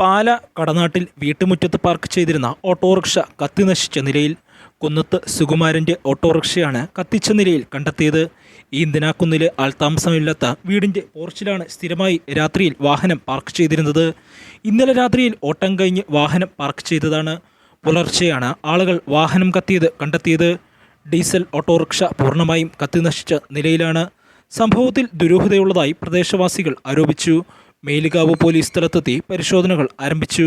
പാല കടനാട്ടിൽ വീട്ടുമുറ്റത്ത് പാർക്ക് ചെയ്തിരുന്ന ഓട്ടോറിക്ഷ കത്തിനശിച്ച നിലയിൽ കുന്നത്ത് സുകുമാരന്റെ ഓട്ടോറിക്ഷയാണ് കത്തിച്ച നിലയിൽ കണ്ടെത്തിയത്. ഈ ഇന്ദിനാക്കുന്നിലെ ആൾതാമസമില്ലാത്ത വീടിന്റെ പോർച്ചിലാണ് സ്ഥിരമായി രാത്രിയിൽ വാഹനം പാർക്ക് ചെയ്തിരുന്നത്. ഇന്നലെ രാത്രിയിൽ ഓട്ടം കഴിഞ്ഞ് വാഹനം പാർക്ക് ചെയ്തതാണ്. പുലർച്ചെയാണ് ആളുകൾ വാഹനം കത്തിയത് കണ്ടെത്തിയത്. ഡീസൽ ഓട്ടോറിക്ഷ പൂർണമായും കത്തിനശിച്ച നിലയിലാണ്. സംഭവത്തിൽ ദുരൂഹതയുള്ളതായി പ്രദേശവാസികൾ ആരോപിച്ചു. മേലുകാവ് പോലീസ് സ്ഥലത്തെത്തി പരിശോധനകൾ ആരംഭിച്ചു.